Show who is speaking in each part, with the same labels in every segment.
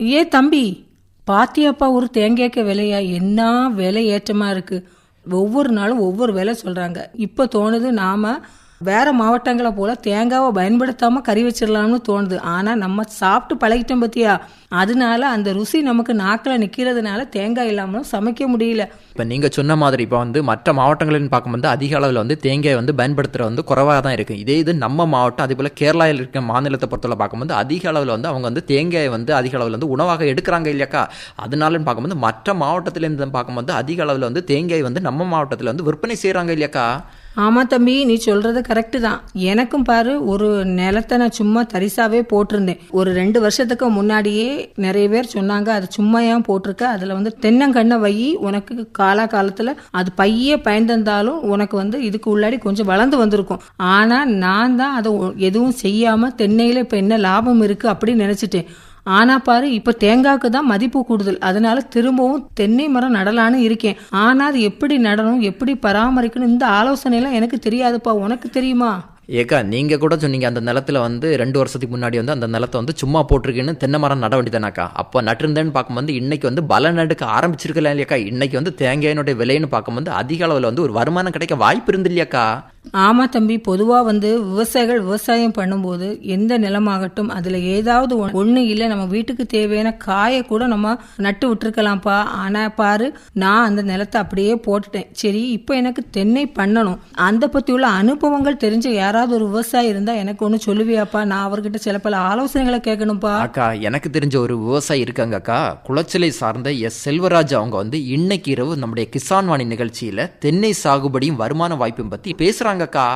Speaker 1: ஏ தம்பி பாத்தியாப்பா ஒரு தேங்காய்க்க விலையா? என்ன விலை ஏற்றமா இருக்கு? ஒவ்வொரு நாளும் ஒவ்வொரு விலை சொல்றாங்க. இப்போ தோணுது நாம வேற மாவட்டங்களை போல தேங்காவை பயன்படுத்தாம கறி வச்சிடலாம்னு தோணுது. ஆனா நம்ம சாப்பிட்டு பழகிட்டோம் பத்தியா? அதனால அந்த ருசி நமக்கு நாக்கில் நிக்கிறதுனால தேங்காய் இல்லாமலும் சமைக்க முடியல.
Speaker 2: இப்போ நீங்கள் சொன்ன மாதிரி இப்போ வந்து மற்ற மாவட்டங்களின் பார்க்கும்போது அதிக அளவில் வந்து தேங்காய் வந்து பயன்படுத்துகிற வந்து குறைவாக தான் இருக்குது இதே இது நம்ம மாவட்டம் அதே போல் கேரளாவில் இருக்க மாநிலத்தை பொறுத்தவரை பார்க்கும்போது அதிக அளவில் வந்து அவங்க வந்து தேங்காய் வந்து அதிக அளவில் வந்து உணவாக எடுக்கிறாங்க இல்லையாக்கா? அதனாலன்னு பார்க்கும்போது மற்ற மாவட்டத்திலேருந்து பார்க்கும்போது அதிக அளவில் வந்து தேங்காய் வந்து நம்ம மாவட்டத்தில் வந்து விற்பனை செய்கிறாங்க இல்லையாக்கா?
Speaker 1: ஆமாம் தம்பி நீ சொல்கிறது கரெக்டு தான். எனக்கும் பாரு ஒரு நிலத்தை நான் சும்மா தரிசாவே போட்டிருந்தேன். ஒரு ரெண்டு வருஷத்துக்கு முன்னாடியே நிறைய பேர் சொன்னாங்க அது சும்மா ஏன் போட்டிருக்க? அதில் வந்து தென்னங்கண்ணை வை உனக்கு காலா காலத்தில் அது பையே பயந்திருந்தாலும் உனக்கு வந்து இதுக்கு உள்ளாடி கொஞ்சம் வளர்ந்து வந்திருக்கும். ஆனால் நான் தான் அதை எதுவும் செய்யாமல் தென்னையில் இப்போ என்ன லாபம் இருக்குது அப்படின்னு நினச்சிட்டேன். ஆனா பாரு இப்ப தேங்காய்க்கு தான் மதிப்பு கூடுதல். அதனால திரும்பவும் தென்னை மரம் நடலான்னு இருக்கேன். ஆனா அது எப்படி நடணும் எப்படி பராமரிக்கணும் இந்த ஆலோசனை எல்லாம் எனக்கு தெரியாதுப்பா. உனக்கு தெரியுமா?
Speaker 2: ஏக்கா நீங்கள் கூட சொன்னீங்க அந்த நிலத்துல வந்து ரெண்டு வருஷத்துக்கு முன்னாடி வந்து அந்த நிலத்தை வந்து சும்மா போட்டிருக்கேன்னு தென்னை மரம் நட வேண்டியதானாக்கா அப்போ நட்டிருந்தேன்னு பார்க்கும்போது இன்னைக்கு வந்து பல நடுக்க ஆரம்பிச்சிருக்கலாம் இல்லையாக்கா? இன்னைக்கு வந்து தேங்காயினுடைய விலைன்னு பார்க்கும்போது அதிக அளவில் வந்து ஒரு வருமானம் கிடைக்க வாய்ப்பு இருந்து இல்லையாக்கா
Speaker 1: ஆமா தம்பி பொதுவா வந்து விவசாயிகள் விவசாயம் பண்ணும்போது எந்த நிலமாகட்டும் அதுல ஏதாவது ஒ- இல்லை நம்ம வீட்டுக்கு தேவையான காயை கூட நம்ம நட்டு விட்டுருக்கலாம்ப்பா. ஆனா பாரு நான் அந்த நிலத்தை அப்படியே போட்டுட்டேன். சரி இப்போ எனக்கு தென்னை பண்ணணும். அந்த பத்தி உள்ள அனுபவங்கள் தெரிஞ்ச யாராவது ஒரு விவசாயி இருந்தா எனக்கு ஒன்று சொல்லுவியாப்பா. நான் அவர்கிட்ட சில பல ஆலோசனைகளை கேட்கணும்ப்பா.
Speaker 2: அக்கா எனக்கு தெரிஞ்ச ஒரு விவசாயி இருக்காங்க அக்கா. குளச்சலை சார்ந்த எஸ். செல்வராஜ் அவங்க வந்து இன்னைக்கு இரவு நம்முடைய கிசான் வாணி நிகழ்ச்சியில் தென்னை சாகுபடியும் வருமான வாய்ப்பும் பத்தி பேசுறாங்கக்கா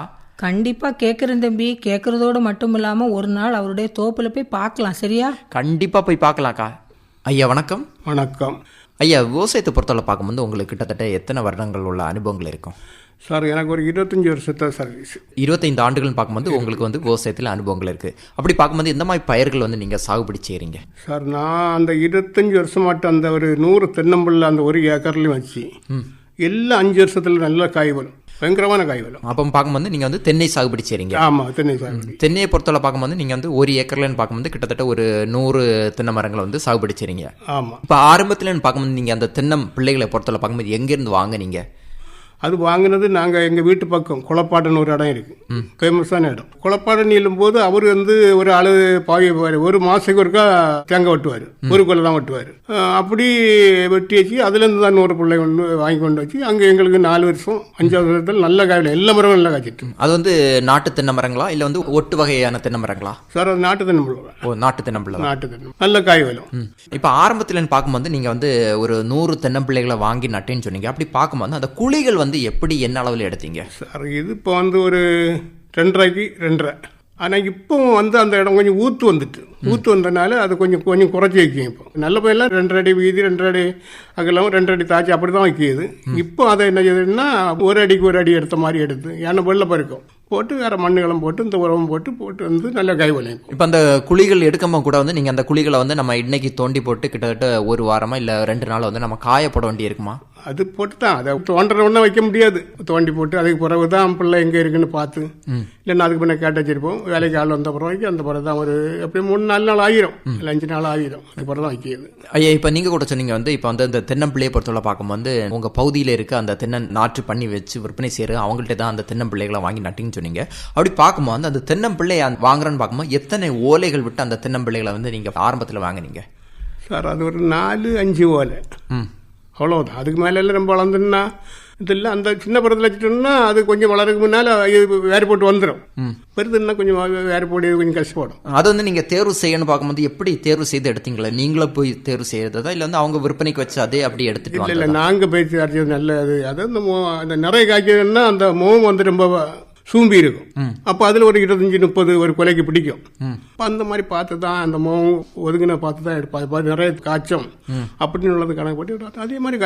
Speaker 1: கண்டிப்பா கேக்குறேன் தம்பி. கேக்குறதோடு மட்டும் இல்லாம ஒரு நாள் அவருடைய தோப்புல போய் பார்க்கலாம். சரியா?
Speaker 2: கண்டிப்பா போய் பார்க்கலாம்க்கா. ஐயா வணக்கம்.
Speaker 3: வணக்கம்.
Speaker 2: ஐயா விவசாயத்தை பொறுத்தவரை பார்க்கும்போது உங்களுக்கு கிட்டத்தட்ட எத்தனை வருடங்கள் உள்ள அனுபவங்கள் இருக்கும்?
Speaker 3: சார் எனக்கு ஒரு இருபத்தஞ்சி வருஷத்தை சர்வீஸ்
Speaker 2: இருபத்தைந்து ஆண்டுகள்னு பார்க்கும்போது உங்களுக்கு வந்து விவசாயத்தில் அனுபவங்கள் இருக்கு. அப்படி பார்க்கும்போது எந்த மாதிரி பயிர்கள் வந்து நீங்க சாகுபடி செய்றீங்க?
Speaker 3: சார் நான் அந்த இருபத்தஞ்சி வருஷமாட்டு அந்த ஒரு நூறு தென்னம்பிள்ளை அந்த ஒரு ஏக்கர்லையும் வச்சு எல்லாம் அஞ்சு வருஷத்தில் நல்ல காய் வரும். பயங்கரமான காய் வரும்
Speaker 2: அப்போ பார்க்கும்போது நீங்க வந்து தென்னை சாகுபடி செய்றீங்க.
Speaker 3: ஆமாம் தென்னை சாகுபடி.
Speaker 2: தென்னையை பொறுத்தவரை பார்க்கும்போது நீங்க வந்து ஒரு ஏக்கர்லன்னு பார்க்கும்போது கிட்டத்தட்ட ஒரு நூறு தென்னை மரங்களை வந்து சாகுபடி செய்றீங்க.
Speaker 3: ஆமாம்
Speaker 2: இப்போ ஆரம்பத்துலன்னு பார்க்கும்போது நீங்க அந்த தென்னம் பிள்ளைகளை பொறுத்தவரை பார்க்கும்போது எங்கேருந்து வாங்குனீங்க?
Speaker 3: அது வாங்கினது நாங்கள் எங்கள் வீட்டு பக்கம் குளப்பாடுன்னு ஒரு இடம் இருக்குது ஃபேமஸான இடம். குளப்பாடு நீளும் போது அவர் வந்து ஒரு ஆளு பாவி ஒரு மாதத்துக்கு ஒருக்கா தேங்காய் வெட்டுவார். ஒரு கொலை தான் வெட்டுவார். அப்படி வெட்டி வச்சு அதுலேருந்து தான் நூறு பிள்ளை கொண்டு வாங்கி கொண்டு வச்சு அங்கே எங்களுக்கு நாலு வருஷம் அஞ்சாவது வருஷத்தில் நல்ல காயில் எல்லா மரமும் நல்லா காய்ச்சிட்டு
Speaker 2: அது வந்து நாட்டு தென்னை மரங்களா? இல்லை வந்து ஒட்டு வகையான தென்னை மரங்களா?
Speaker 3: சார் அது நாட்டு தென்னம்பிள்ளை
Speaker 2: ஓ நாட்டு தென்னம்பிள்ளை
Speaker 3: நாட்டு தென்னம் நல்ல காய் வரும்
Speaker 2: இப்போ ஆரம்பத்துலன்னு பார்க்கும்போது நீங்கள் வந்து ஒரு நூறு தென்னம்பிள்ளைகளை வாங்கி நட்டேன்னு சொன்னீங்க. அப்படி பார்க்கும்போது அந்த குழிகள் வந்து எப்படி என்ன அளவில் எடுத்தீங்க?
Speaker 3: சார் இது இப்போ வந்து ஒரு ரெண்டரைக்கு ரெண்டரை. ஆனால் இப்போ வந்து அந்த இடம் கொஞ்சம் ஊத்து வந்துட்டு. ஊத்து வந்தனால அது கொஞ்சம் கொஞ்சம் குறைச்சி வைக்கும் இப்போ. நல்ல பையெல்லாம் ரெண்டரை அடி வீதி ரெண்டரை அடி அகலம் ரெண்டரை அடி தாச்சி அப்படி தான் வைக்கிது இப்போ அதை என்ன செய்யுதுன்னா ஒரு அடிக்கு ஒரு அடி எடுத்த மாதிரி எடுத்து ஏன்னா வெள்ள பறிக்கும் போட்டு வேற மண்ணுகளும் போட்டு இந்த உரமும் போட்டு போட்டு வந்து நல்ல கை வளையும்
Speaker 2: இப்போ அந்த குழிகள் எடுக்கும்போது கூட வந்து நீங்கள் அந்த குழிகளை வந்து நம்ம இன்னைக்கு தோண்டி போட்டு கிட்டத்தட்ட ஒரு வாரமா இல்லை ரெண்டு நாள் வந்து நம்ம காய போட வேண்டி இருக்குமா?
Speaker 3: அது போட்டு தான் அதை தோன்ற ஒன்றும் வைக்க முடியாது. தோண்டி போட்டு அதுக்கு பிறகு தான் பிள்ளை எங்கே இருக்குன்னு பார்த்து இல்லைன்னா அதுக்கு பின்ன கேட்டு வச்சிருப்போம். வேலைக்கு ஆள் வந்த பிறகு அந்த பிறகு தான் ஒரு எப்படியும் மூணு நாலு நாள் ஆகிரும் இல்லை அஞ்சு நாள் ஆகிரும் அதுக்கு பிறகு தான் வைக்கிறது.
Speaker 2: ஐயா இப்போ நீங்கள் கூட சொன்னீங்க வந்து இப்போ வந்து இந்த தென்னம்பிள்ளையை பொறுத்தவரை பார்க்கும்போது உங்கள் பகுதியில் இருக்க அந்த தென்னை நாற்று பண்ணி வச்சு விற்பனை செய்கிற அவங்கள்ட்ட தான் அந்த தென்னம்பிள்ளைகளை வாங்கி நட்டிங்கன்னு சொன்னீங்க. அப்படி பார்க்கும்போது அந்த தென்னம்பிள்ளை வாங்குறேன்னு பார்க்கும்போது எத்தனை ஓலைகள் விட்டு அந்த தென்னம்பிள்ளைகளை வந்து நீங்கள் ஆரம்பத்தில் வாங்குனீங்க?
Speaker 3: சார் அது ஒரு நாலு அஞ்சு ஓலை.
Speaker 2: ம்.
Speaker 3: அவ்வளோதான் அதுக்கு மேலே எல்லாம் ரொம்ப வளர்ந்துன்னா இதில் அந்த சின்ன படத்தில் வச்சுட்டோம்னா அது கொஞ்சம் வளருக்கு முன்னால் வேறு போட்டு வந்துடும் பெருதுன்னா கொஞ்சம் வேறு போடி கொஞ்சம் கஷ்டப்படும்.
Speaker 2: அது வந்து நீங்கள் தேர்வு செய்யணும்னு பார்க்கும்போது எப்படி தேர்வு செய்து எடுத்தீங்களா? நீங்களே போய் தேர்வு செய்யறதா? இல்லை வந்து அவங்க விற்பனைக்கு வச்சு அதே அப்படி எடுத்துட்டு
Speaker 3: இல்லை இல்லை? நாங்கள் பேச்சு அரைச்சது நல்லது. அது அந்த மோ அந்த நிறைய காய்ச்சதுன்னா அந்த முகம் வந்து ரொம்ப சூம்பி இருக்கும். அப்போ அதில் ஒரு இருபத்தஞ்சி முப்பது ஒரு கொலைக்கு பிடிக்கும். அப்ப அந்த மாதிரி பார்த்து தான் அந்த முகம் ஒதுங்கின பார்த்து தான் எடுப்பா அது மாதிரி நிறைய காய்ச்சம். அப்படின்னு உள்ளது கணக்கு போட்டு அதே மாதிரி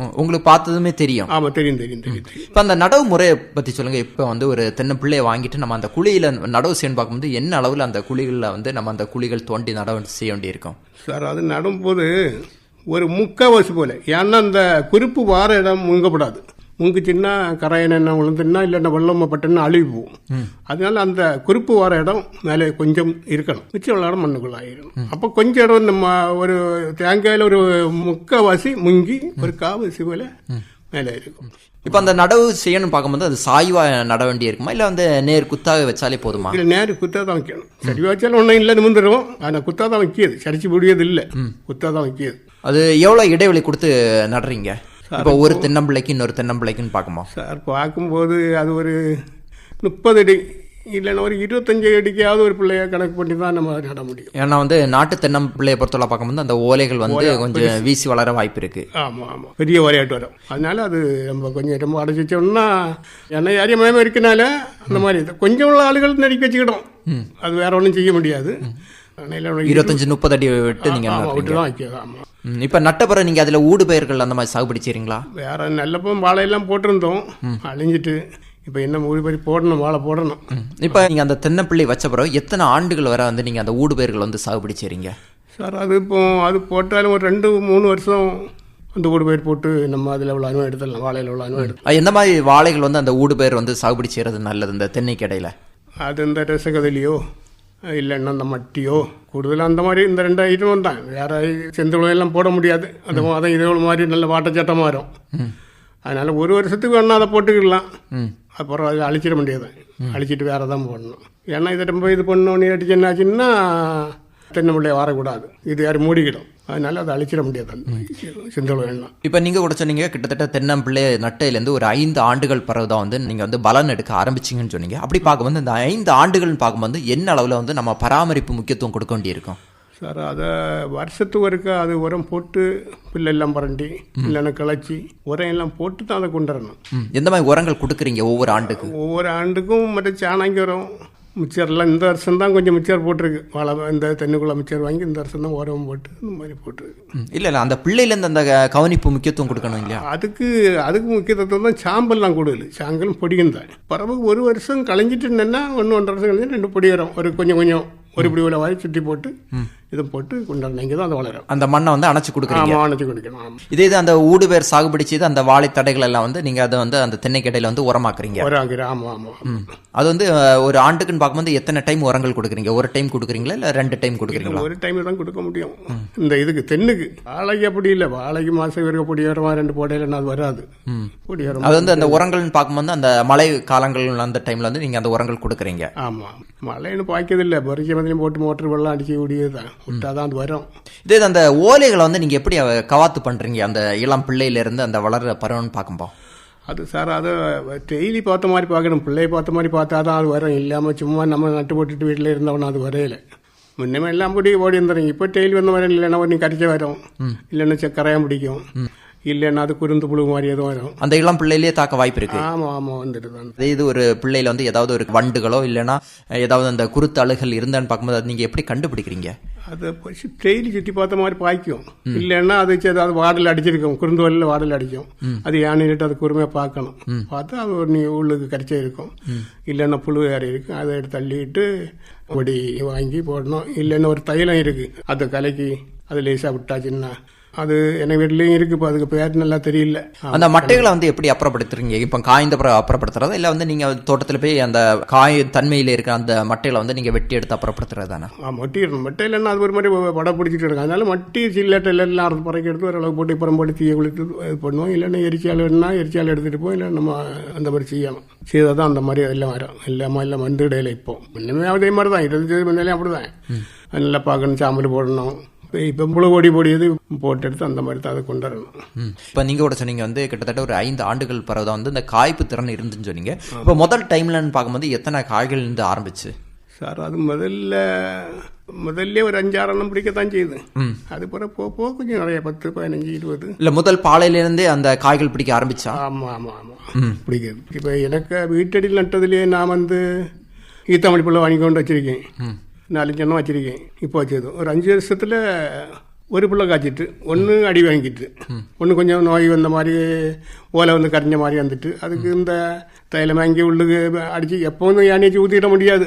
Speaker 2: ம், உங்களுக்கு பார்த்ததுமே தெரியும்.
Speaker 3: ஆமாம் தெரியும் தெரியும் தெரியும்
Speaker 2: இப்போ அந்த நடவு முறையை பற்றி சொல்லுங்க. இப்போ வந்து ஒரு தென்னை பிள்ளையை வாங்கிட்டு நம்ம அந்த குழியில் நடவு செய்யணும் பார்க்கும்போது என்ன அளவில் அந்த குழிகளில் வந்து நம்ம அந்த குழிகள் தோண்டி நடவு செய்ய வேண்டியிருக்கும்?
Speaker 3: சார் அது நடும்போது ஒரு முக்கால்வாசி போல. ஏன்னா அந்த குறிப்பு வார இடம் முங்கப்படாது முங்குச்சுன்னா கரையன் என்ன விழுந்துன்னா இல்லைன்னா வெள்ளம் பட்டுன்னா அழுகி போகும் அதனால அந்த குறிப்பு வார இடம் மேலே கொஞ்சம் இருக்கணும். மிச்சம் உள்ள இடம் மண்ணுக்குள்ள ஆயிரும் அப்போ கொஞ்சம் இடம் நம்ம ஒரு தேங்காயில் ஒரு முக்கால்வாசி முங்கி ஒரு காவாசி போல மேலே இருக்கும்.
Speaker 2: இப்போ அந்த நடவு செய்யணும்னு பார்க்கும்போது அது சாய்வா நட வேண்டி இருக்குமா? இல்லை வந்து நேர் குத்தாக வச்சாலே போதுமா?
Speaker 3: இதில் நேரு குத்தா தான் வைக்கணும். சரி வச்சாலும் ஒன்றும் இல்லை நிமிந்துடும் ஆனால் குத்தா தான் வைக்கிது. சரிச்சு முடியது இல்லை குத்தா தான் வைக்கிது.
Speaker 2: அது எவ்வளோ இடைவெளி கொடுத்து நடுறீங்க? இப்போ ஒரு தென்னம்பிள்ளைக்கு இன்னொரு தென்னம்பிள்ளைக்குன்னு பார்க்குமா?
Speaker 3: சார் பார்க்கும்போது அது ஒரு முப்பது அடி இல்லைன்னா ஒரு இருபத்தஞ்சு அடிக்காவது ஒரு பிள்ளைய கணக்கு பண்ணி தான் நம்ம நட முடியும்.
Speaker 2: ஏன்னா வந்து நாட்டு தென்னம்பிள்ளையை பொறுத்தவரை பார்க்கும்போது அந்த ஓலைகள் வந்து கொஞ்சம் வீசி வளர வாய்ப்பு இருக்கு.
Speaker 3: ஆமாம் ஆமாம் பெரிய வரையாட்டு வரும். அதனால அது நம்ம கொஞ்சம் ரொம்ப அடைச்சி வச்சோம்னா என்ன யாரையும் மயமாக இருக்கனால அந்த மாதிரி. கொஞ்சம் உள்ள ஆளுகள் நடிக்க வச்சுக்கிட்டோம். அது வேற ஒன்றும் செய்ய முடியாது.
Speaker 2: இருபத்தஞ்சு முப்பது அடி விட்டு நீங்க
Speaker 3: விட்டு தான்
Speaker 2: இப்ப நட்ட பிறகு நீங்க அதுல ஊடு பயிர்கள் அந்த மாதிரி சாகுபடி செய்றீங்களா?
Speaker 3: வேற நல்லப்போ வாழையெல்லாம் போட்டிருந்தோம். அழிஞ்சிட்டு. இப்போ என்ன மூணு பேர் போடணும் வாழை போடணும்.
Speaker 2: இப்ப நீங்க அந்த தென்னப்பிள்ளை வச்ச பிறகு எத்தனை ஆண்டுகள் வரை வந்து நீங்க அந்த ஊடு பயிர்கள் வந்து சாகுபடி செய்றீங்க?
Speaker 3: சார் அது இப்போ அது போட்டாலும் ஒரு ரெண்டு மூணு வருஷம் அந்த ஊடு பயிர் போட்டு நம்ம அதில் உள்ள அனுபவம் எடுத்துடலாம் வாழையில் உள்ள அனுபவம் எடுத்து.
Speaker 2: எந்த மாதிரி வாழைகள் வந்து அந்த ஊடு பயிர் வந்து சாகுபடி செய்யறது நல்லது இந்த தென்னைக்கு இடையில
Speaker 3: அது இந்த ரசகதலியோ இல்லைன்னா அந்த மட்டியோ கூடுதலாக அந்த மாதிரி இந்த ரெண்டு ஐட்டம் தான். வேற செந்தூளம் போட முடியாது. அது அதான் இதே மாதிரி நல்ல வாட்டச்சட்டமாக வரும் அதனால ஒரு வருஷத்துக்கு வேணா அதை போட்டுக்கலாம் அப்புறம் அதை அழிச்சிட முடியாது அழிச்சிட்டு வேற தான் போடணும். ஏன்னா இதை ரொம்ப இது பண்ணோன்னு அடிச்சு என்னாச்சுன்னா தென்னை பிள்ளைய வரக்கூடாது. இது யாரும் மூடிக்கிடும். அதனால அதை அழிச்சிட முடியாது. செந்தூளம் வேணாம்
Speaker 2: இப்ப நீங்க கூட சொன்னீங்க கிட்டத்தட்ட தென்னம்பிள்ளை நட்டையிலேருந்து ஒரு ஐந்து ஆண்டுகள் பிறகுதான் வந்து நீங்க வந்து பலன் எடுக்க ஆரம்பிச்சீங்கன்னு சொன்னீங்க. அப்படி பார்க்கும்போது இந்த ஐந்து ஆண்டுகள்னு பார்க்கும்போது என்ன அளவுல வந்து நம்ம பராமரிப்பு முக்கியத்துவம் கொடுக்க வேண்டியிருக்கும்?
Speaker 3: சார் அதை வருஷத்துக்கு ஒருக்கா அது உரம் போட்டு புல்லு எல்லாம் பரண்டி இல்லைன்னா கிளச்சி உரம் எல்லாம் போட்டு தான் அதை கொண்டு வரணும்.
Speaker 2: எந்த மாதிரி உரங்கள் கொடுக்குறீங்க ஒவ்வொரு ஆண்டுக்கு?
Speaker 3: ஒவ்வொரு ஆண்டுக்கும் மற்ற சாணாங்கி உரம் மிச்சர்லாம் இந்த வருஷம் தான் கொஞ்சம் மிச்சர் போட்டிருக்கு. வாழை இந்த தென்னுக்குள்ள மிச்சர் வாங்கி இந்த வருஷம் தான் உரம் போட்டு இந்த மாதிரி போட்டிருக்கு.
Speaker 2: இல்ல இல்ல அந்த பிள்ளையிலேருந்து அந்த கவனிப்பு முக்கியத்துவம் கொடுக்கணும் இல்லையா?
Speaker 3: அதுக்கு அதுக்கு முக்கியத்துவம் தான் சாம்பல்லாம் கூடுதல். சாங்கலும் பொடியும் தான். பிறகு ஒரு வருஷம் களைஞ்சிட்டு நின்னா ஒன்று ஒன்றரை வருஷம் கழிஞ்சு ரெண்டு பொடி வரும். ஒரு கொஞ்சம் கொஞ்சம் ஒரு இப்படி உள்ள வாரி சுற்றி போட்டு இதை போட்டு கொண்டாடணும் இங்கே தான் அது வளரும்.
Speaker 2: அந்த மண்ணை வந்து அணைச்சு கொடுக்குறீங்க.
Speaker 3: ஆமாம் அணைச்சி குடிக்கணும்
Speaker 2: இதே இது அந்த ஊடு பேர் சாகுபடி செய்து அந்த வாழை தடைகள் எல்லாம் வந்து நீங்க அதை வந்து அந்த தென்னைக்கடையில வந்து உரமாக்குறீங்க.
Speaker 3: ஒரு ஆகிற ஆமாம் ஆமாம்.
Speaker 2: அது வந்து ஒரு ஆண்டுக்குன்னு பார்க்கும்போது எத்தனை டைம் உரங்கள் கொடுக்குறீங்க? ஒரு டைம் கொடுக்குறீங்களா இல்ல ரெண்டு டைம் கொடுக்குறீங்களா?
Speaker 3: ஒரு டைம் தான் கொடுக்க முடியும். இந்த இதுக்கு தென்னுக்கு. வாழைக்கு அப்படி இல்லை. வாழைக்கு மாசம் இருக்க பொடி வரமா ரெண்டு போடையில அது வராது. பொடி வரும்
Speaker 2: அது வந்து அந்த உரங்கள்னு பார்க்கும்போது அந்த மழை காலங்கள் அந்த டைம்ல வந்து நீங்க அந்த உரங்கள் கொடுக்குறீங்க.
Speaker 3: ஆமாம் மழைன்னு பாய்க்கதில்லை பறிச்ச மதியம் போட்டு மோட்டர் வெள்ளம் அடிக்க முடியாது தான் விட்டாதான் அது வரும்.
Speaker 2: இதே அந்த ஓலைகளை வந்து நீங்க எப்படி கவாத்து பண்றீங்க? அந்த இளம் பிள்ளையில இருந்து அந்த வளர்ற பருவம்னு பார்க்கும்போது.
Speaker 3: அது சார் அதை டெய்லி பார்த்த மாதிரி பார்க்கணும். பிள்ளைய பார்த்த மாதிரி பார்த்தா தான் அது வரும். இல்லாமல் சும்மா நம்ம நட்டு போட்டுட்டு வீட்டில் இருந்தவனா அது வரையில. முன்னமே எல்லாம் பொடி ஓடி வந்துடுங்க இப்போ டெய்லி வந்த மாதிரி இல்லைன்னா நீ கரைச்ச வரும். இல்லைன்னா சக்கரையாக பிடிக்கும். இல்லைன்னா அது குருந்து புழு மாதிரி எதுவும் வரும்.
Speaker 2: அந்த இளம் பிள்ளையிலேயே தாக்க வாய்ப்பு இருக்கு
Speaker 3: ஆமாம் ஆமாம் வந்துட்டு தான்
Speaker 2: அதே இது ஒரு பிள்ளையில வந்து ஏதாவது ஒரு வண்டுகளோ இல்லைன்னா ஏதாவது அந்த குருத்து அழுகல் இருந்தான்னு பார்க்கும்போது அது நீங்க எப்படி கண்டுபிடிக்கிறீங்க?
Speaker 3: அதை டெய்லி சுற்றி பார்த்த மாதிரி பாய்க்கும். இல்லைன்னா அது அது வாடல் அடிச்சிருக்கும். குறுந்து வழியில் வாடல் அடிக்கும். அது யானையிட்டு அது குறுமையாக பார்க்கணும். பார்த்தா அது ஒரு நீ உள்ளுக்கு கரைச்சே இருக்கும். இல்லைன்னா புழு வேற இருக்கும் அதை எடுத்து தள்ளிட்டு பொடி வாங்கி போடணும். இல்லைன்னா ஒரு தைலம் இருக்கு. அதை கலக்கி அது லேசாக விட்டாச்சுன்னா அது எனக்கு வீட்லேயும் இருக்கு இப்போ அதுக்கு பேர் நல்லா தெரியல.
Speaker 2: அந்த மட்டைகளை வந்து எப்படி அப்புறப்படுத்துறீங்க? இப்போ காய்ந்த அப்புறப்படுத்துறதா? இல்லை வந்து நீங்கள் தோட்டத்தில் போய் அந்த காய் தன்மையில் இருக்கிற அந்த மட்டைகளை வந்து நீங்கள் வெட்டி எடுத்து அப்புறப்படுத்துறது தானே
Speaker 3: மட்டி மட்டை இல்லைன்னா அது ஒரு மாதிரி படம் பிடிச்சிட்டு இருக்கும் அதனால மட்டி சில்லட்டை எல்லாம் பறக்க எடுத்து ஓரளவு போட்டு புறம் போட்டு தீயை குளித்து இது பண்ணுவோம். இல்லைன்னா எரிச்சால் வேணும்னா எரிச்சால் எடுத்துகிட்டு போய் இல்லை நம்ம அந்த மாதிரி செய்யணும் செய்தால் தான் அந்த மாதிரி எல்லாம் வரும். இல்லாமல் எல்லாம் வந்து இடையில இப்போ. முன்னமே அதே மாதிரி தான் இருபது முன்னாலே அப்படி தான் நல்லா பார்க்கணும் சாம்பல் போடணும். இப்போ இப்போ புழுகொடி பொடியது போட்டு எடுத்து அந்த மாதிரி தான் அதை கொண்டு வரணும்
Speaker 2: இப்போ நீங்கள் கூட சொன்னீங்க வந்து கிட்டத்தட்ட ஒரு ஐந்து ஆண்டுகள் பிறகு தான் வந்து இந்த காய்ப்பு திறன் இருந்துன்னு சொன்னீங்க. இப்போ முதல் டைம்லன்னு பார்க்கும்போது எத்தனை காய்கள் இருந்து ஆரம்பிச்சு?
Speaker 3: சார் அது முதல்ல முதல்ல ஒரு அஞ்சாறெண்ணம் பிடிக்கத்தான் செய்யுது அது பிறகு போக போக கொஞ்சம் நிறைய பத்து பதினஞ்சு இருபது.
Speaker 2: இல்லை முதல் பாலையிலேருந்தே அந்த காய்கள் பிடிக்க ஆரம்பிச்சா?
Speaker 3: ஆமா ஆமா ஆமா. பிடிக்குது இப்போ எனக்கு வீட்டடியில் நட்டதுலேயே நான் வந்து ஈத்தமணி புள்ள வாங்கி கொண்டு வச்சிருக்கேன். நாலஞ்சு எண்ணம் வச்சிருக்கேன். இப்போ வச்சது ஒரு அஞ்சு வருஷத்துல ஒரு புள்ள காய்ச்சிட்டு ஒன்று அடி வாங்கிட்டு. ஒன்று கொஞ்சம் நோய் வந்த மாதிரி ஓலை வந்து கரைஞ்ச மாதிரி வந்துட்டு அதுக்கு இந்த தைலம் வாங்கி உள்ளுக்கு அடிச்சு எப்போ வந்து யானைச்சு ஊற்றிட முடியாது.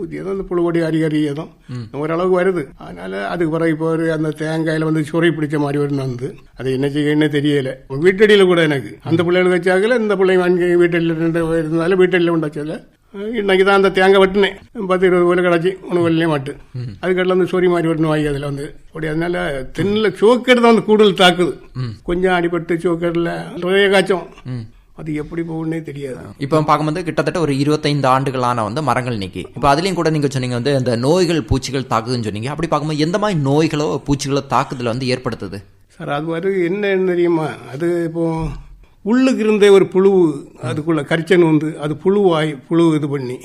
Speaker 3: ஊற்றியதும் அந்த புழுவொடி அரி அரியதும் ஓரளவுக்கு வருது. அதனால அதுக்கு பிறகு இப்போ ஒரு அந்த தேங்காயில் வந்து சுரை பிடிச்ச மாதிரி ஒரு வந்து அது என்ன செய்யணும்னு தெரியல. வீட்டடியில் கூட எனக்கு. அந்த பிள்ளைகள் வச்சாக்கல இந்த பிள்ளை வாங்கி வீட்டடியில் ரெண்டு இருந்தாலும் வீட்டடியில் கொண்டு வச்சதில்ல இன்னைக்கு தான் அந்த தேங்காய் வெட்டினேன். பத்து இருபது கோயில் கிடச்சி ஒன்று வெள்ளையே மாட்டு. அதுக்கடல வந்து சொறி மாதிரி வெட்டணும் வாங்கி அதில் வந்து. அப்படி அதனால தென்னில் சோக்கெடு தான் வந்து கூடுதல் தாக்குது. கொஞ்சம் அடிபட்டு சோக்கெடில் நிறைய காய்ச்சம். அது எப்படி போகுன்னே தெரியாது.
Speaker 2: இப்போ பார்க்கும்போது கிட்டத்தட்ட ஒரு இருபத்தைந்து ஆண்டுகளான வந்து மரங்கள் நிக்கி. இப்போ அதுலேயும் கூட நீங்கள் சொன்னீங்க வந்து இந்த நோய்கள் பூச்சிகள் தாக்குதுன்னு சொன்னீங்க. அப்படி பார்க்கும்போது எந்த மாதிரி நோய்களோ பூச்சிகளோ தாக்குதலை வந்து ஏற்படுத்துது?
Speaker 3: சார் அது வரை என்ன தெரியுமா? அது இப்போ உள்ளுக்கு இருந்தே ஒரு புழு அதுக்குள்ள கரிச்சன் வந்து அது புழுவாய் புழு இது பண்ணி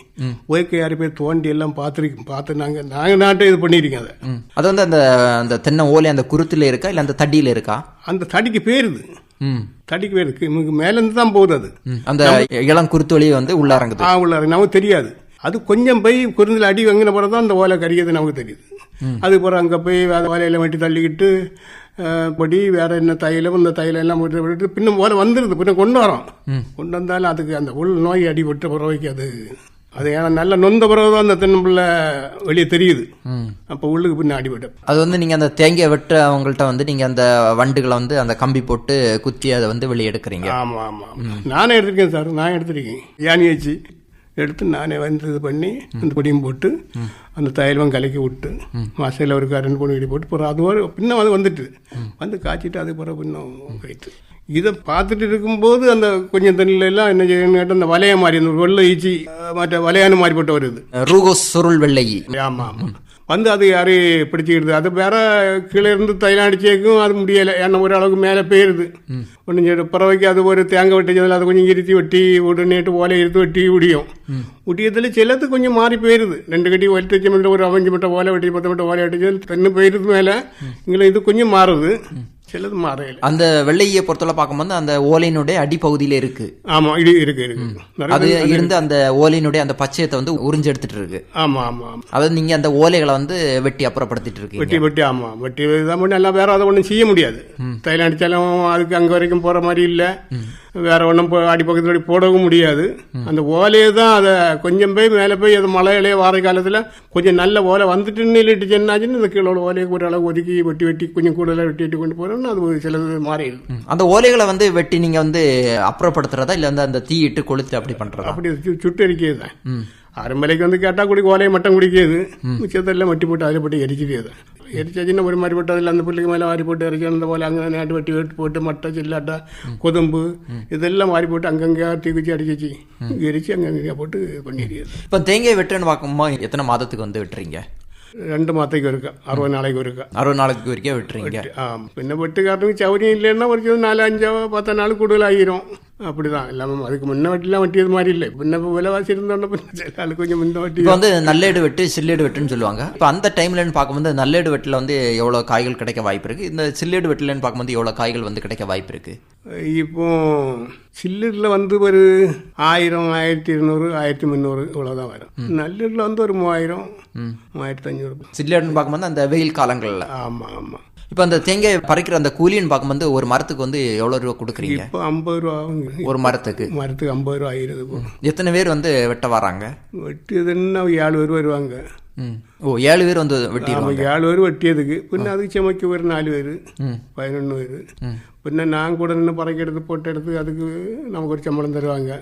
Speaker 3: ஒயக்க யாரு பேர் தோண்டி எல்லாம் பார்த்துருக்கோம் பார்த்து நாங்கள் நாங்கள் நாட்டை இது பண்ணியிருக்கோம் அதை.
Speaker 2: அது வந்து அந்த அந்த தென்னை ஓலை அந்த குருத்துல இருக்கா? இல்லை அந்த தடியில் இருக்கா?
Speaker 3: அந்த தடிக்கு பேருது தடிக்கு பேருக்கு மேலேருந்து தான் போகுது அது.
Speaker 2: அந்த இளம் குருத்து வழி வந்து உள்ள இறங்குது.
Speaker 3: ஆ உள்ள நமக்கு தெரியாது. அது கொஞ்சம் போய் குருந்தில் அடி வாங்கின பிறகு தான் அந்த ஓலை கறியது நமக்கு தெரியுது. அது பிறகு அங்கே போய் வேற ஓலையில வெட்டி தள்ளிக்கிட்டு பொடி வேற என்ன தைலம் இந்த தைலம் எல்லாம் விட்டு விட்டு பின்ன ஓலை வந்துடுது பின்ன கொண்டு வரோம் கொண்டு வந்தாலும் அதுக்கு அந்த உள் நோய் அடிபட்ட பிறவைக்கு அது அது ஏன்னா நல்ல நொந்த பிறகு தான் அந்த தென்னம்பிள்ளை வெளியே தெரியுது அப்போ உள்ளுக்கு பின்ன அடிபட்டு
Speaker 2: அது வந்து நீங்கள் அந்த தேங்காய் வெட்ட அவங்கள்ட்ட வந்து நீங்கள் அந்த வண்டுகளை வந்து அந்த கம்பி போட்டு குத்தி அதை வந்து வெளியே எடுக்கிறீங்க
Speaker 3: ஆமா ஆமா ஆமா. நானே எடுத்திருக்கேன் சார் நான் எடுத்திருக்கேன் யானி வச்சு எடுத்து நானே வந்து இது பண்ணி அந்த பொடியும் போட்டு அந்த தைலம் கலக்கி விட்டு மாசையில் ஒரு ரெண்டு பொண்ணு இடி போட்டு பிறகு அது ஒரு பின்ன அது வந்துட்டு. வந்து காய்ச்சிட்டு அது பிறகு பின்னும் போயிட்டு. இதை பார்த்துட்டு இருக்கும்போது அந்த கொஞ்சம் தண்ணியில எல்லாம் என்ன செய்யணும்னு கேட்டால் அந்த வலைய மாதிரி அந்த வெள்ளை ஈச்சி மற்ற வலையான மாதிரி போட்டு வருது.
Speaker 2: ரூகோஸ் சுருள் வெள்ளையி
Speaker 3: ஆமா ஆமா. வந்து அது யாரையும் பிடிச்சிக்கிடுது. அது வேற கீழே இருந்து தைலம் அடிச்சேக்கும் அது முடியலை. ஏன்னா ஓரளவுக்கு மேலே போயிருது. ஒன்றும் சரி பறவைக்கு அது ஒரு தேங்காய் வெட்டிச்சதில் அது கொஞ்சம் இருத்தி வெட்டி உடனேட்டு ஓலை எடுத்து வெட்டி முடியும் முடியதில் சிலது கொஞ்சம் மாறி போயிருது. ரெண்டு கட்டி வெட்டி வச்ச மட்டும் ஒரு அவஞ்சு மட்டும் ஓலை வெட்டி பத்து மட்டும் ஓலை வெட்டிச்சது தென்னு போயிருது மேலே. இங்கே இது கொஞ்சம் மாறுது. சிலது மாறையில
Speaker 2: அந்த வெள்ளையை பொறுத்தவரை பார்க்கும்போது அந்த ஓலையினுடைய அடிப்பகுதியில இருக்கு.
Speaker 3: ஆமா இது இருக்கு இருக்கு.
Speaker 2: அது இருந்து அந்த ஓலையினுடைய அந்த பச்சையத்தை வந்து உறிஞ்சு எடுத்துட்டு இருக்கு.
Speaker 3: ஆமா ஆமா
Speaker 2: அதாவது நீங்க அந்த ஓலைகளை வந்து வெட்டி அப்புறப்படுத்திட்டு இருக்கீங்க.
Speaker 3: வெட்டி வெட்டி ஆமா. வெட்டி தான் பண்ணி எல்லாம் வேற அதை ஒன்றும் செய்ய முடியாது. தைலம் அடிச்சாலும் அதுக்கு அங்க வரைக்கும் போற மாதிரி இல்ல. வேற ஒன்றும் அடி பக்கத்துல அடி போடவும் முடியாது. அந்த ஓலையை தான் அதை கொஞ்சம் போய் மேலே போய் அது மழையிலே வார காலத்துல கொஞ்சம் நல்ல ஓலை வந்துட்டு இட்டு சென்னாச்சுன்னு இந்த கீழே ஓலையை ஒரு அளவு ஒதுக்கி வெட்டி வெட்டி கொஞ்சம் கூடுதலாக வெட்டி வெட்டி கொண்டு போறோம்னா அது சிலது மாறிடுது.
Speaker 2: அந்த ஓலைகளை வந்து வெட்டி நீங்க வந்து அப்புறப்படுத்துறதா இல்ல வந்து அந்த தீ இட்டு கொளுத்து அப்படி பண்றதா?
Speaker 3: அப்படி சுட்டு தான் அரைமலைக்கு வந்து கேட்டால் குடி ஓலையை மட்டும் குடிக்கிறது. மிச்சத்தெல்லாம் மட்டி போட்டு அதில் போட்டு எரிக்கிறது? அதில் அந்த பிள்ளைக்கு மேலே வாரி போட்டு எரிச்சு அந்த போல அங்கே நாட்டு வெட்டி வெட்டி போட்டு மட்டை சில்லாட்டா கொதம்பு இதெல்லாம் வாரி போட்டு அங்கங்கே தீக்குச்சி அடிச்சிச்சு எரிச்சு அங்கங்கே போட்டு பண்ணிடுறது
Speaker 2: இப்ப தேங்காய் வெட்டுன்னு பார்க்கும்போது எத்தனை மாதத்துக்கு வந்து வெட்டுறீங்க
Speaker 3: ரெண்டு மாதத்துக்கு இருக்கா அறுபது நாளைக்கு இருக்கா
Speaker 2: அறுபது நாளைக்கு வரைக்கும் வெட்டுறீங்க
Speaker 3: ஆ பின்ன வெட்டுக்காரனுக்கு சௌரியம் இல்லைன்னா ஒரு சில நாலு அஞ்சோ பத்து நாள் அப்படிதான். எல்லாமே அதுக்கு முன்ன வட்டிலாம் வட்டியது மாதிரி இல்லை. இப்ப விலைவாசி இருந்தோன்னா ஆளு கொஞ்சம் முன்ன வட்டி
Speaker 2: இப்போ வந்து நல்லேடு வெட்டு சில்லேடு வெட்டுன்னு சொல்லுவாங்க. இப்போ அந்த டைம்லன்னு பார்க்கும்போது நல்லேடு வெட்டில் வந்து எவ்வளோ காய்கள் கிடைக்க வாய்ப்பு இருக்கு? இந்த சில்லேடு வெட்டிலன்னு பார்க்கும்போது எவ்வளோ காய்கள் வந்து கிடைக்க வாய்ப்பு இருக்கு?
Speaker 3: இப்போ சில்லூரில் வந்து ஒரு ஆயிரம் ஆயிரத்தி இருநூறு ஆயிரத்தி முந்நூறு இவ்வளோதான் வரும். நல்லூரில் வந்து ஒரு மூவாயிரம் மூவாயிரத்தி அஞ்சூறு
Speaker 2: சில்லேடுன்னு பார்க்கும்போது அந்த வெயில் காலங்களில்.
Speaker 3: ஆமாம் ஆமாம்
Speaker 2: இப்போ அந்த தேங்காய் பறிக்கிற அந்த கூலின்னு பார்க்கும்போது ஒரு மரத்துக்கு வந்து எவ்வளோ ரூபா கொடுக்குறீங்க?
Speaker 3: இப்போ ஐம்பது ரூபா.
Speaker 2: ஒரு மரத்துக்கு?
Speaker 3: மரத்துக்கு ஐம்பது ரூபா ஆயிருது இப்போ
Speaker 2: எத்தனை பேர் வந்து வெட்ட வராங்க
Speaker 3: வெட்டியதுன்னா ஏழு பேர் வருவாங்க.
Speaker 2: ம். ஓ ஏழு பேர் வந்து வெட்டிடுவாங்க
Speaker 3: நமக்கு ஏழு பேர் வெட்டியதுக்கு പിന്നെ അത് ചുമക്ക് ഒരു നാല് പേര് പതിനൊന്ന് പേര് പിന്നെ ഞാൻ കൂടെ നിന്ന് പറക്കെടുത്ത് പൊട്ടെടുത്ത് அதுக்கு நமக்கு ஒரு சம்பளம் தருவாங்க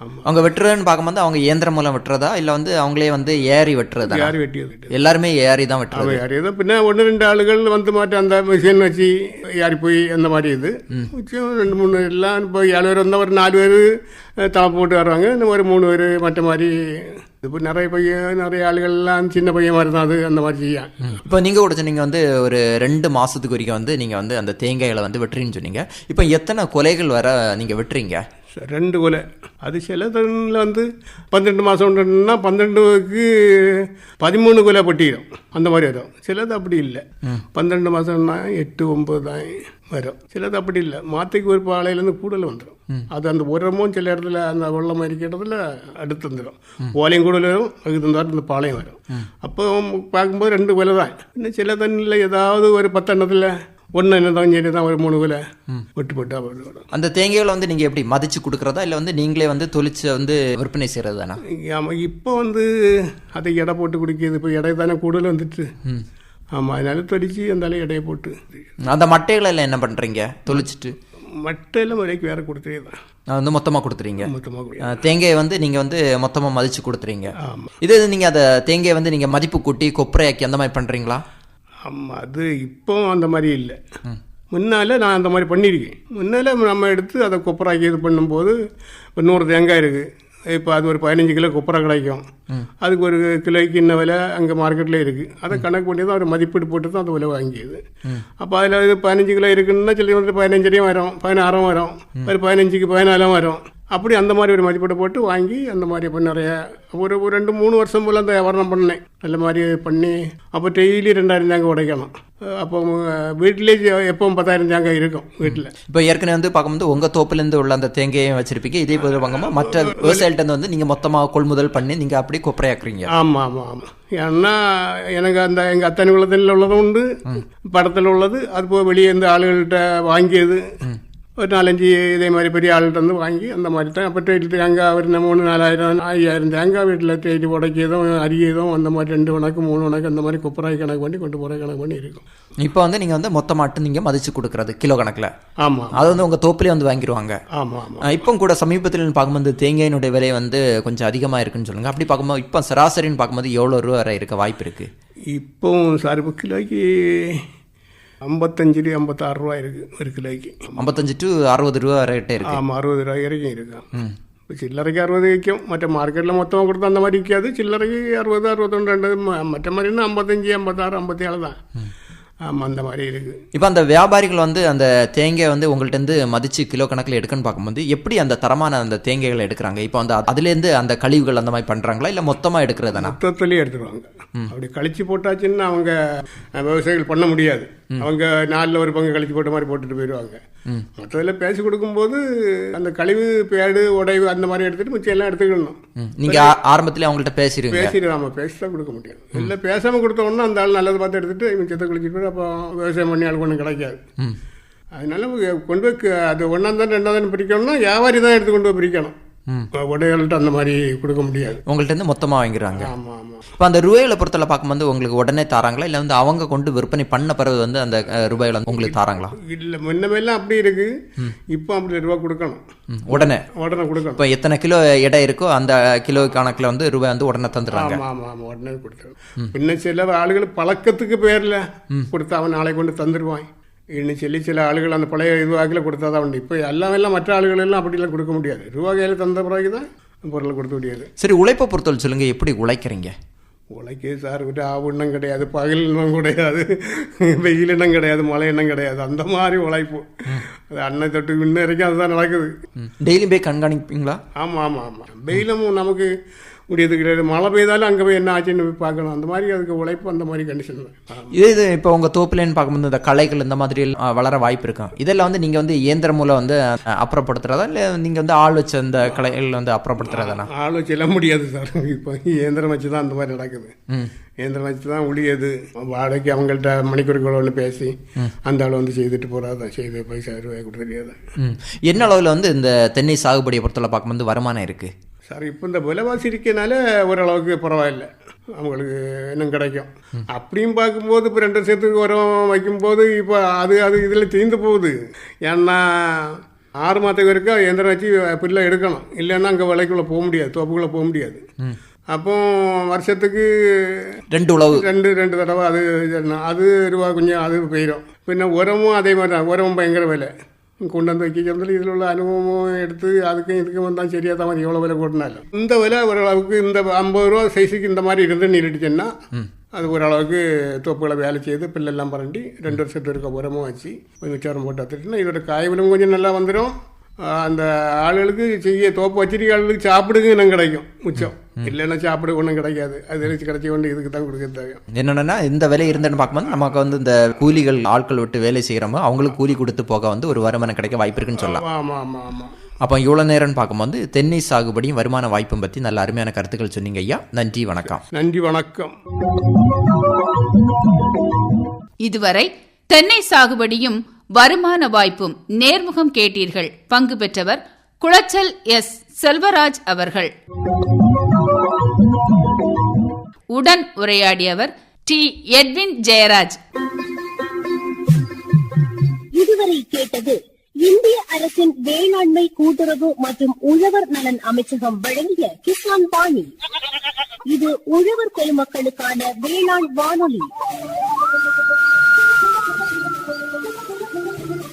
Speaker 3: ஆமா
Speaker 2: அவங்க வெட்டுறதுன்னு பார்க்கும்போது அவங்க இயந்திரம் மூலம் வெட்டுறதா இல்லை வந்து அவங்களே வந்து ஏறி வெட்டுறதா
Speaker 3: யார் வெட்டியது
Speaker 2: எல்லாருமே ஏறி தான் வெட்டுறது
Speaker 3: அவ யாரையோ പിന്നെ ഒന്ന് രണ്ട് ആളുകൾ வந்து மாட்டி அந்த மிஷின் வச்சு யாரி போய் அந்த மாதிரி இது மிச்சம் ரெண்டு மூணு எல்லாம் இப்போ ஏழு பேர் வந்தால் ஒரு நாலு பேர் தலை போட்டு வருவாங்க இன்னும் ஒரு மூணு பேர் மற்ற மாதிரி இப்போ நிறைய பையன் நிறைய ஆளுகள்லாம் சின்ன பையன் மாதிரி தான் அது அந்த மாதிரி செய்யும்
Speaker 2: இப்போ நீங்கள் கூட சொன்னீங்க வந்து ஒரு ரெண்டு மாதத்துக்கு வரைக்கும் வந்து நீங்கள் வந்து அந்த தேங்காய்களை வந்து வெட்டுறீன்னு சொன்னீங்க. இப்போ எத்தனை கொலைகள் வர நீங்கள் வெட்டுறீங்க?
Speaker 3: ரெண்டு கொலை. அது சில தண்ணில் வந்து பன்னெண்டு மாதம் உண்டுன்னா பன்னெண்டுக்கு பதிமூணு கொலை பட்டிடும் அந்த மாதிரி வரும். சிலது அப்படி இல்லை. பன்னெண்டு மாதம்னா எட்டு ஒம்பது தான். வரும். சிலது அப்படி இல்லை. மாத்தைக்கு ஒரு பாளையிலேருந்து கூடல் வந்துடும் அது அந்த உரமும் சில இடத்துல அந்த வெள்ளம் இருக்கிற இடத்துல அடுத்து வந்துடும் ஓலையும் கூடல் வரும் அதுக்கு தந்தாரு இந்த பாளையம் வரும். அப்போ பார்க்கும்போது ரெண்டு கொலை தான். இன்னும் சில தண்ணியில் ஏதாவது ஒரு பத்தெண்ணத்தில் ஒன்று என்ன தான் சரி தான் ஒரு மூணு கொலை விட்டு போட்டு
Speaker 2: அந்த தேங்காய்களை வந்து நீங்கள் எப்படி மதிச்சு கொடுக்குறதா? இல்லை வந்து நீங்களே வந்து தொளிச்சு வந்து விற்பனை செய்கிறது தானே
Speaker 3: ஆமாம் இப்போ வந்து அதை எடை போட்டு குடிக்கிறது இப்போ எடை தானே கூடுதல் வந்துட்டு ஆமாம் அதனால தொடிச்சு அந்த எடையை போட்டு.
Speaker 2: அந்த மட்டைகளை எல்லாம் என்ன பண்ணுறீங்க தொளிச்சிட்டு.
Speaker 3: மட்டையெல்லாம் விலைக்கு வேற கொடுத்தே தான்.
Speaker 2: நான் வந்து மொத்தமாக கொடுத்துறீங்க.
Speaker 3: மொத்தமாக
Speaker 2: தேங்காயை வந்து நீங்கள் வந்து மொத்தமாக மதிச்சு கொடுத்துறீங்க.
Speaker 3: ஆமாம்
Speaker 2: இதே இது நீங்கள் அதை தேங்காயை வந்து நீங்கள் மதிப்பு கூட்டி கொப்பரையாக்கி அந்த மாதிரி பண்ணுறீங்களா
Speaker 3: ஆமாம் அது இப்போ அந்த மாதிரி இல்லை. முன்னால் நான் அந்த மாதிரி பண்ணியிருக்கேன். முன்னால் நம்ம எடுத்து அதை கொப்பராக்கி இது பண்ணும்போது இப்போ நூறு தேங்காய் இருக்குது இப்போ அது ஒரு பதினஞ்சு கிலோ கொப்பரை கிடைக்கும். அதுக்கு ஒரு கிலோக்கு இன்ன விலை அங்கே மார்க்கெட்டில் இருக்குது அதை கணக்கு பண்ணி தான் ஒரு மதிப்பீடு போட்டு தான் அந்த விலை வாங்கியது. அப்போ அதில் இது பதினஞ்சு கிலோ இருக்குன்னா சில வந்து பதினஞ்சரையும் வரும் பதினாறும் வரும். ஒரு பதினஞ்சுக்கு பதினாலும் வரும். அப்படி அந்த மாதிரி ஒரு மதிப்பீடு போட்டு வாங்கி அந்த மாதிரி இப்போ நிறைய ஒரு ஒரு ரெண்டு மூணு வருஷம் போல் அந்த வியாபாரம் பண்ணேன். நல்ல மாதிரி பண்ணி அப்போ டெய்லி ரெண்டாயிரம் தேங்காய் உடைக்கணும். அப்போ வீட்டிலே எப்பவும் பத்தாயிரம் தேங்காய் இருக்கும் வீட்டில்.
Speaker 2: இப்போ ஏற்கனவே வந்து பார்க்கும்போது உங்கள் தோப்புலேருந்து உள்ள அந்த தேங்காயை வச்சிருப்பீங்க. இதே போது வாங்காமல் மற்ற விவசாயிகிட்ட வந்து நீங்கள் மொத்தமாக கொள்முதல் பண்ணி நீங்கள் அப்படியே கொப்பரையாக்குறீங்க.
Speaker 3: ஆமாம் ஆமாம் ஆமாம் ஏன்னா எனக்கு அந்த எங்கள் அத்தனை உள்ளத்தில் உள்ளதும் உண்டு படத்தில் உள்ளது அது போக வெளியே இருந்து ஆளுகள்கிட்ட வாங்கியது. ஒரு நாலஞ்சு இதே மாதிரி பெரிய ஆள்கிட்ட வந்து வாங்கி அந்த மாதிரி தான் அப்போ டெய்லி தேங்காய் ஒரு மூணு நாலாயிரம் ஐயாயிரம் தேங்காய் வீட்டில் டெய்லி உடைக்கியதும் அரியதும் அந்த மாதிரி ரெண்டு உனக்கு மூணு உனக்கு அந்த மாதிரி குப்பராய் கணக்கு பண்ணி கொண்டு போகிற கணக்கு பண்ணி இருக்கும்
Speaker 2: இப்போ வந்து நீங்கள் வந்து மொத்தமாட்டு நீங்கள் மதிச்சு கொடுக்குறது கிலோ கணக்கில்
Speaker 3: ஆமாம்
Speaker 2: அது வந்து உங்கள் தோப்புலேயே வந்து வாங்கிடுவாங்க
Speaker 3: ஆமாம் ஆமாம்
Speaker 2: இப்போ கூட சமீபத்தில் பார்க்கும்போது தேங்காயினுடைய விலை வந்து கொஞ்சம் அதிகமாக இருக்குன்னு சொல்லுங்கள் அப்படி பார்க்கும்போது இப்போ சராசரின்னு பார்க்கும்போது எவ்வளோ ரூபா வரை இருக்க வாய்ப்பு இருக்குது
Speaker 3: இப்போ சார் இப்போ கிலோக்கு ஐம்பத்தஞ்சு ரூபா ஐம்பத்தாறு ரூபா இருக்குது ஒரு கிலோக்கு
Speaker 2: ஐம்பத்தஞ்சு டு அறுபது ரூபா வரைகிட்ட இருக்கு
Speaker 3: ஆமாம் அறுபது ரூபாய் வரைக்கும் இருக்கும் இப்போ சில்லறைக்கு அறுபது விற்கும் மற்ற மார்க்கெட்டில் மொத்தமாக கொடுத்தா அந்த மாதிரி விற்காது சில்லறைக்கு அறுபது அறுபத்தொன்று ரெண்டு ம- மற்ற மாதிரின்னா ஐம்பத்தஞ்சு ஐம்பத்தாறு ஐம்பத்தி ஏழு தான் ஆமாம் அந்த மாதிரி இருக்குது
Speaker 2: இப்போ அந்த வியாபாரிகள் வந்து அந்த தேங்காய் வந்து உங்கள்ட்ட இருந்து மதிச்சு கிலோ கணக்கில் எடுக்கன்னு பார்க்கும்போது எப்படி அந்த தரமான அந்த தேங்காய்களை எடுக்கிறாங்க? இப்போ வந்து அதுலேருந்து அந்த கழிவுகள் அந்த மாதிரி பண்ணுறாங்களா இல்லை மொத்தமாக எடுக்கிறதானா
Speaker 3: மொத்தத்துலேயே எடுத்துருவாங்க அப்படி கழிச்சு போட்டாச்சுன்னு அவங்க விவசாயிகள் பண்ண முடியாது. அவங்க நாலில் ஒரு பங்கு கழிச்சு போட்ட மாதிரி போட்டுட்டு போயிடுவாங்க. மற்றதில் பேசி கொடுக்கும்போது அந்த கழிவு பேடு உடைவு அந்த மாதிரி எடுத்துட்டு மிச்சம் எல்லாம் எடுத்துக்கணும்
Speaker 2: நீங்கள் ஆரம்பத்திலே அவங்கள்ட்ட பேசிடுங்க
Speaker 3: பேசிட்டு நாம பேசி தான் கொடுக்க முடியும் இல்லை பேசாமல் கொடுத்தோம்னா அந்த ஆள் நல்லது பார்த்து எடுத்துட்டு மிச்சத்தை கழிச்சிட்டு போய் அப்போ விவசாயம் பண்ணி ஆளுக்கு ஒன்றும் கிடைக்காது. அதனால கொண்டு போய் அது ஒன்றாம் தான் ரெண்டாம் தான் பிரிக்கணும்னா வியாபாரி தான் எடுத்து கொண்டு போய் பிரிக்கணும். உடைகள்கிட்ட அந்த மாதிரி கொடுக்க முடியாது.
Speaker 2: உங்கள்ட்ட இருந்து மொத்தமாக வாங்கிடுறாங்க
Speaker 3: ஆமாம் ஆமாம்
Speaker 2: இப்போ அந்த ரூபாயில பொறுத்தல பார்க்கும்போது உங்களுக்கு உடனே தராங்களா? இல்லை வந்து அவங்க கொண்டு விற்பனை பண்ண பிறகு வந்து அந்த ரூபாயில வந்து உங்களுக்கு தராங்களா?
Speaker 3: இல்லை முன்னமெல்லாம் அப்படி இருக்கு. இப்போ அப்படி ரூபா கொடுக்கணும்.
Speaker 2: உடனே.
Speaker 3: உடனே கொடுக்கணும்.
Speaker 2: இப்போ எத்தனை கிலோ எடை இருக்கோ அந்த கிலோ கணக்கில் வந்து ரூபாய் வந்து உடனே தந்துடுறாங்க.
Speaker 3: ஆமாம் ஆமாம் உடனே கொடுத்துரும் பின்ன சில ஆளுகள் பழக்கத்துக்கு பேரில் கொடுத்தா அவன் நாளை கொண்டு தந்துடுவான் இன்னும் சொல்லி சில ஆளுகள் அந்த பழைய இதுவாக்கில் கொடுத்தா தான் உண்டு. இப்போ எல்லாம் எல்லாம் மற்ற ஆளுகள் எல்லாம் அப்படிலாம் கொடுக்க முடியாது. ரூபா கையில் தந்த பிறகு தான் பொருளை கொடுக்க முடியாது
Speaker 2: சரி உழைப்பை பொறுத்தவரை சொல்லுங்க எப்படி உழைக்கிறீங்க?
Speaker 3: உழைக்க சார் விட்டு ஆவு எண்ணம் கிடையாது பகல் எண்ணம் கிடையாது வெயில் எண்ணம் கிடையாது மழை எண்ணம் கிடையாது. அந்த மாதிரி உழைப்பு. அது அன்னை தொட்டு இன்ன வரைக்கும் அதுதான் நடக்குது.
Speaker 2: டெய்லியும் போய் கண்காணிப்பீங்களா?
Speaker 3: ஆமாம் ஆமாம் ஆமாம் வெயிலும் நமக்கு முடியாது கிடையாது. மழை பெய்தாலும் அங்கே போய் என்ன ஆச்சுன்னு போய் பார்க்கணும். அந்த மாதிரி அதுக்கு உழைப்பு அந்த மாதிரி கண்டிஷன்.
Speaker 2: இதே இது இப்போ உங்கள் தோப்புலன்னு பார்க்கும்போது இந்த களைகள் இந்த மாதிரி வளர வாய்ப்பு இருக்கும் இதெல்லாம் வந்து நீங்கள் வந்து இயந்திரம் மூலம் வந்து அப்புறப்படுத்துறதா? இல்லை நீங்கள் வந்து ஆள் வச்ச அந்த களைகள் வந்து அப்புறப்படுத்துறதானா?
Speaker 3: ஆள் வச்சு எல்லாம் முடியாது சார். இப்போ இயந்திரம் வச்சு தான் அந்த மாதிரி நடக்குது. இயந்திரம் வச்சு தான் உளியது வாடகைக்கு அவங்கள்ட்ட மணிக்கூறுகள் ஒன்று பேசி அந்த ஆள் வந்து செய்துட்டு போகிறாதான் செய்து பைசா ரூபாய் கொடுத்துறியாது
Speaker 2: ம். என்ன அளவில் வந்து இந்த தென்னை சாகுபடியை பொறுத்தவரை பார்க்கும்போது வருமானம் இருக்குது
Speaker 3: சார் இப்போ இந்த விலைவாசி இருக்கனால ஓரளவுக்கு பரவாயில்ல. அவங்களுக்கு இன்னும் கிடைக்கும். அப்படியும் பார்க்கும்போது இப்போ ரெண்டு வருஷத்துக்கு உரம் வைக்கும்போது இப்போ அது அது இதில் தீர்ந்து போகுது. ஏன்னா ஆறு மாதத்துக்கு வரைக்கும் எந்திரம் வச்சு பிள்ளை எடுக்கணும். இல்லைன்னா அங்கே விலைக்குள்ளே போக முடியாது தோப்புக்குள்ளே போக முடியாது. அப்போ வருஷத்துக்கு
Speaker 2: ரெண்டு உழவு.
Speaker 3: ரெண்டு ரெண்டு தடவை அது அது ரூபா கொஞ்சம் அது போயிடும் பின்ன உரமும் அதே மாதிரி தான். உரமும் பயங்கர விலை. கொண்டு வந்து வைக்க சொல்லி இதில் உள்ள அனுபவமும் எடுத்து அதுக்கும் இதுக்கும் வந்தால் சரியாக தான் மாதிரி எவ்வளோ விலை கூட்டினாலும் இந்த விலை ஓரளவுக்கு இந்த ஐம்பது ரூபா சைஸுக்கு இந்த மாதிரி இருந்து நீடிச்சுன்னா அது ஓரளவுக்கு தோப்புகளை வேலை செய்து பில்லெல்லாம் பரண்டி ரெண்டு வருஷத்துக்கு இருக்க உரமும் வச்சு கொஞ்சம் சேரம் போட்டு எடுத்துட்டுனா இதோட காய்களும் கொஞ்சம் நல்லா வந்துடும் அந்த ஆளுகளுக்கு செய்ய தோப்பு வச்சிருக்க ஆளுகளுக்கு சாப்பிடுங்க இன்னும் கிடைக்கும். மிச்சம். இல்லைன்னா சாப்பிட ஒன்றும் கிடைக்காது. அது வச்சு கிடைச்ச கொண்டு இதுக்கு தான் கொடுக்க தேவையும்
Speaker 2: என்னென்னா இந்த விலை இருந்துன்னு பார்க்கும்போது நமக்கு வந்து இந்த கூலிகள் ஆட்கள் விட்டு வேலை செய்கிறோமோ அவங்களுக்கு கூலி கொடுத்து போக வந்து ஒரு வருமானம் கிடைக்க வாய்ப்பு இருக்குன்னு சொல்லலாம்.
Speaker 3: ஆமாம் ஆமாம் ஆமாம்
Speaker 2: அப்போ இவ்வளோ நேரம்னு பார்க்கும்போது தென்னை சாகுபடியும் வருமான வாய்ப்பும் பற்றி நல்ல அருமையான கருத்துக்கள் சொன்னீங்க ஐயா. நன்றி வணக்கம்.
Speaker 3: நன்றி வணக்கம்.
Speaker 4: இதுவரை தென்னை சாகுபடியும் வருமான வாய்ப்பும் நேர்முகம் கேட்டீர்கள். பங்கு பெற்றவர் குளச்சல் எஸ். செல்வராஜ் அவர்கள். உடன் உரையாடியவர் டி. எட்வின் ஜெயராஜ்.
Speaker 5: இதுவரை கேட்டது இந்திய அரசின் வேளாண்மை கூட்டுறவு மற்றும் உழவர் நலன் அமைச்சகம் வழங்கிய கிசான் பாணி. இது உழவர் பெருமக்களுக்கான வேளாண் வானொலி.